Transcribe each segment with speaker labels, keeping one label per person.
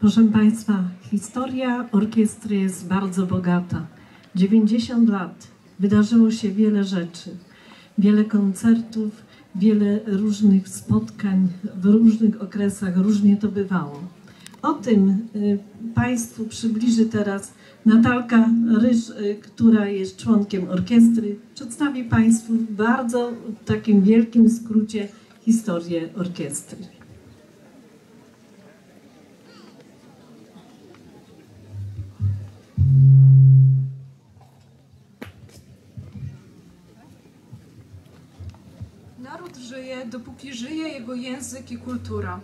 Speaker 1: Proszę Państwa, historia orkiestry jest bardzo bogata. 90 lat, wydarzyło się wiele rzeczy, wiele koncertów, wiele różnych spotkań w różnych okresach, różnie to bywało. O tym y, Państwu przybliży teraz Natalka Ryż, y, która jest członkiem orkiestry. Przedstawi Państwu w bardzo takim wielkim skrócie historię orkiestry.
Speaker 2: Naród żyje, dopóki żyje jego język i kultura.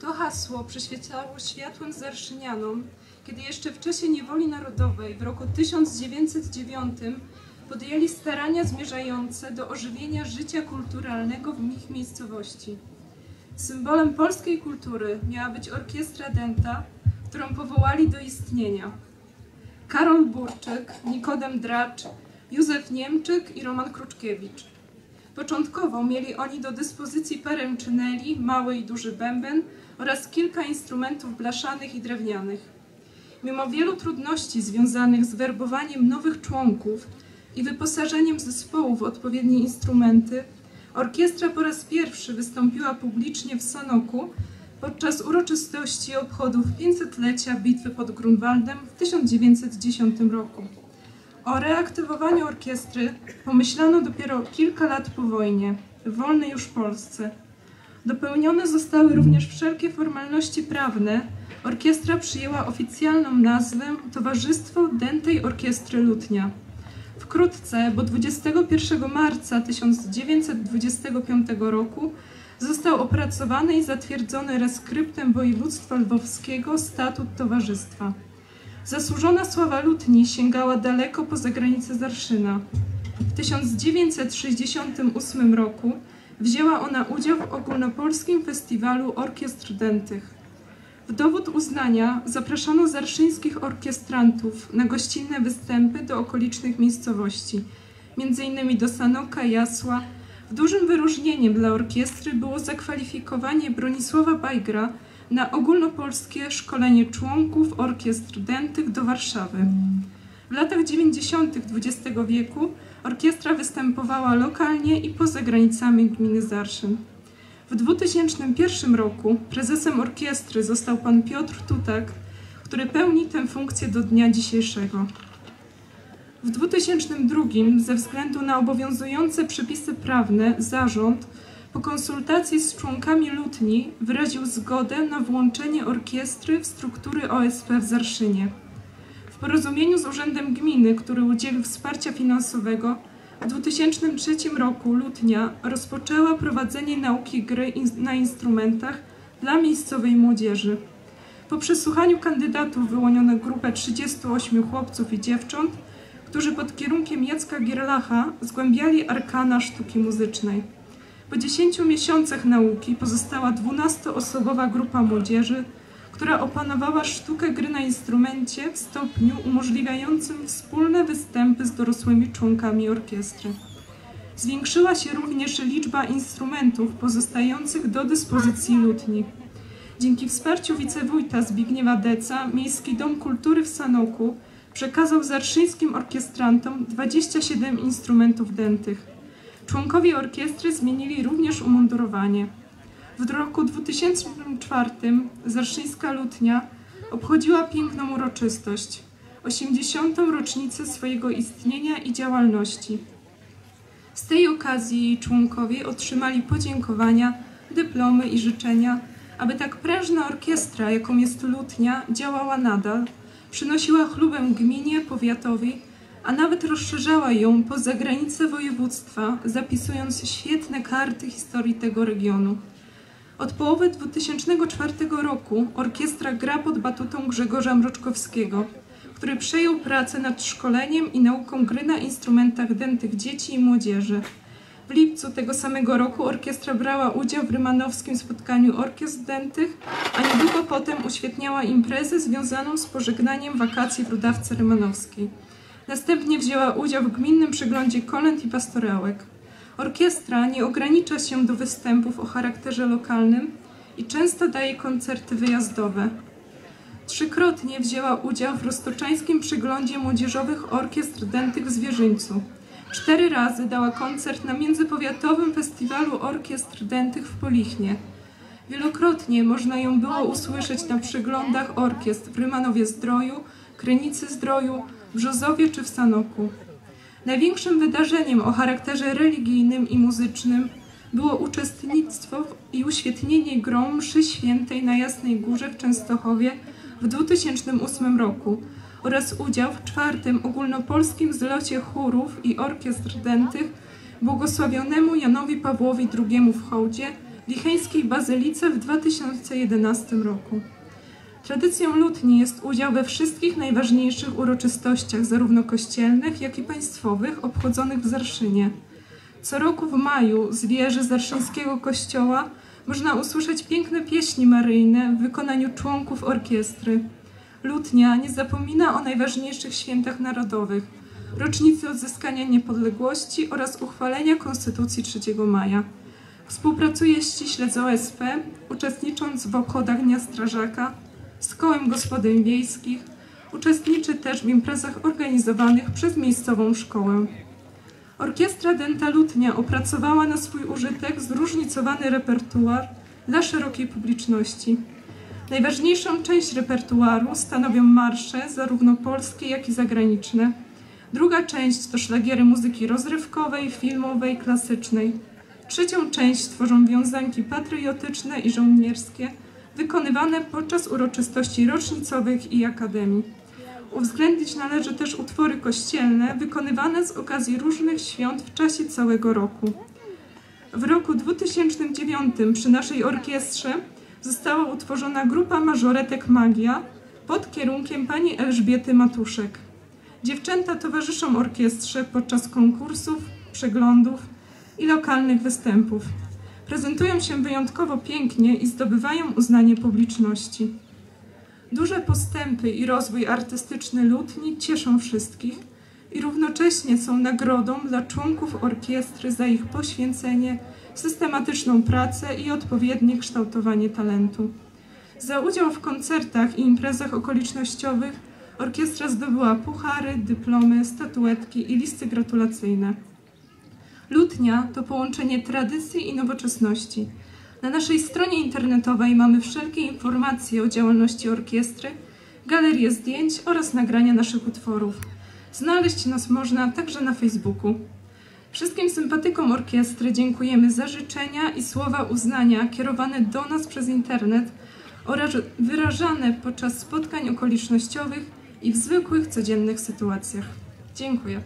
Speaker 2: To hasło przyświecało światłym zarszynianom, kiedy jeszcze w czasie niewoli narodowej w roku 1909 podjęli starania zmierzające do ożywienia życia kulturalnego w ich miejscowości. Symbolem polskiej kultury miała być orkiestra Denta, którą powołali do istnienia. Karol Burczyk, Nikodem Dracz, Józef Niemczyk i Roman Kruczkiewicz. Początkowo mieli oni do dyspozycji peremczyneli, mały i duży bęben oraz kilka instrumentów blaszanych i drewnianych. Mimo wielu trudności związanych z werbowaniem nowych członków i wyposażeniem zespołu w odpowiednie instrumenty, orkiestra po raz pierwszy wystąpiła publicznie w Sanoku podczas uroczystości obchodów 500-lecia bitwy pod Grunwaldem w 1910 roku. O reaktywowaniu orkiestry pomyślano dopiero kilka lat po wojnie, w wolnej już Polsce. Dopełnione zostały również wszelkie formalności prawne. Orkiestra przyjęła oficjalną nazwę Towarzystwo Dętej Orkiestry Lutnia. Wkrótce, bo 21 marca 1925 roku został opracowany i zatwierdzony reskryptem województwa lwowskiego statut towarzystwa. Zasłużona sława Lutni sięgała daleko poza granice Zarszyna. W 1968 roku wzięła ona udział w ogólnopolskim festiwalu orkiestr dętych. W dowód uznania zapraszano zarszyńskich orkiestrantów na gościnne występy do okolicznych miejscowości, m.in. do Sanoka, Jasła. W dużym wyróżnieniem dla orkiestry było zakwalifikowanie Bronisława Bajgra na ogólnopolskie szkolenie członków orkiestr dętych do Warszawy. W latach 90. XX wieku orkiestra występowała lokalnie i poza granicami gminy Zarszyn. W 2001 roku prezesem orkiestry został pan Piotr Tutak, który pełni tę funkcję do dnia dzisiejszego. W 2002 ze względu na obowiązujące przepisy prawne zarząd po konsultacji z członkami lutni wyraził zgodę na włączenie orkiestry w struktury OSP w Zarszynie. W porozumieniu z Urzędem Gminy, który udzielił wsparcia finansowego, w 2003 roku Lutnia rozpoczęła prowadzenie nauki gry na instrumentach dla miejscowej młodzieży. Po przesłuchaniu kandydatów wyłoniono grupę 38 chłopców i dziewcząt, którzy pod kierunkiem Jacka Gierlacha zgłębiali arkana sztuki muzycznej. Po 10 miesiącach nauki pozostała 12-osobowa grupa młodzieży, która opanowała sztukę gry na instrumencie w stopniu umożliwiającym wspólne występy z dorosłymi członkami orkiestry. Zwiększyła się również liczba instrumentów pozostających do dyspozycji lutni. Dzięki wsparciu wicewójta Zbigniewa Deca Miejski Dom Kultury w Sanoku przekazał zarszyńskim orkiestrantom 27 instrumentów dętych. Członkowie orkiestry zmienili również umundurowanie. W roku 2004 Zarszyńska Lutnia obchodziła piękną uroczystość 80. rocznicę swojego istnienia i działalności. Z tej okazji członkowie otrzymali podziękowania, dyplomy i życzenia, aby tak prężna orkiestra, jaką jest Lutnia, działała nadal, przynosiła chlubę gminie, powiatowi, a nawet rozszerzała ją poza granice województwa, zapisując świetne karty historii tego regionu. Od połowy 2004 roku orkiestra gra pod batutą Grzegorza Mroczkowskiego, który przejął pracę nad szkoleniem i nauką gry na instrumentach dętych dzieci i młodzieży. W lipcu tego samego roku orkiestra brała udział w rymanowskim spotkaniu orkiestr dętych, a niedługo potem uświetniała imprezę związaną z pożegnaniem wakacji w Rudawce Rymanowskiej. Następnie wzięła udział w gminnym przeglądzie kolęd i pastorełek. Orkiestra nie ogranicza się do występów o charakterze lokalnym i często daje koncerty wyjazdowe. Trzykrotnie wzięła udział w roztoczańskim przyglądzie młodzieżowych orkiestr dętych w Zwierzyńcu. Cztery razy dała koncert na Międzypowiatowym Festiwalu Orkiestr Dętych w Polichnie. Wielokrotnie można ją było usłyszeć na przyglądach orkiestr w Rymanowie Zdroju, Krynicy Zdroju, Brzozowie czy w Sanoku. Największym wydarzeniem o charakterze religijnym i muzycznym było uczestnictwo i uświetnienie grą mszy świętej na Jasnej Górze w Częstochowie w 2008 roku oraz udział w czwartym ogólnopolskim zlocie chórów i orkiestr dętych błogosławionemu Janowi Pawłowi II w hołdzie Licheńskiej Bazylice w 2011 roku. Tradycją lutni jest udział we wszystkich najważniejszych uroczystościach, zarówno kościelnych, jak i państwowych, obchodzonych w Zarszynie. Co roku w maju z wieży Zarszyńskiego Kościoła można usłyszeć piękne pieśni maryjne w wykonaniu członków orkiestry. Lutnia nie zapomina o najważniejszych świętach narodowych, rocznicy odzyskania niepodległości oraz uchwalenia Konstytucji 3 maja. Współpracuje ściśle z OSP, uczestnicząc w obchodach Dnia Strażaka, z Kołem Gospodyń Wiejskich, uczestniczy też w imprezach organizowanych przez miejscową szkołę. Orkiestra Denta Lutnia opracowała na swój użytek zróżnicowany repertuar dla szerokiej publiczności. Najważniejszą część repertuaru stanowią marsze, zarówno polskie, jak i zagraniczne. Druga część to szlagiery muzyki rozrywkowej, filmowej, klasycznej. Trzecią część tworzą wiązanki patriotyczne i żołnierskie, wykonywane podczas uroczystości rocznicowych i akademii. Uwzględnić należy też utwory kościelne wykonywane z okazji różnych świąt w czasie całego roku. W roku 2009 przy naszej orkiestrze została utworzona grupa mażoretek Magia pod kierunkiem pani Elżbiety Matuszek. Dziewczęta towarzyszą orkiestrze podczas konkursów, przeglądów i lokalnych występów. Prezentują się wyjątkowo pięknie i zdobywają uznanie publiczności. Duże postępy i rozwój artystyczny Lutni cieszą wszystkich i równocześnie są nagrodą dla członków orkiestry za ich poświęcenie, systematyczną pracę i odpowiednie kształtowanie talentu. Za udział w koncertach i imprezach okolicznościowych orkiestra zdobyła puchary, dyplomy, statuetki i listy gratulacyjne. Lutnia to połączenie tradycji i nowoczesności. Na naszej stronie internetowej mamy wszelkie informacje o działalności orkiestry, galerię zdjęć oraz nagrania naszych utworów. Znaleźć nas można także na Facebooku. Wszystkim sympatykom orkiestry dziękujemy za życzenia i słowa uznania kierowane do nas przez internet oraz wyrażane podczas spotkań okolicznościowych i w zwykłych, codziennych sytuacjach. Dziękuję.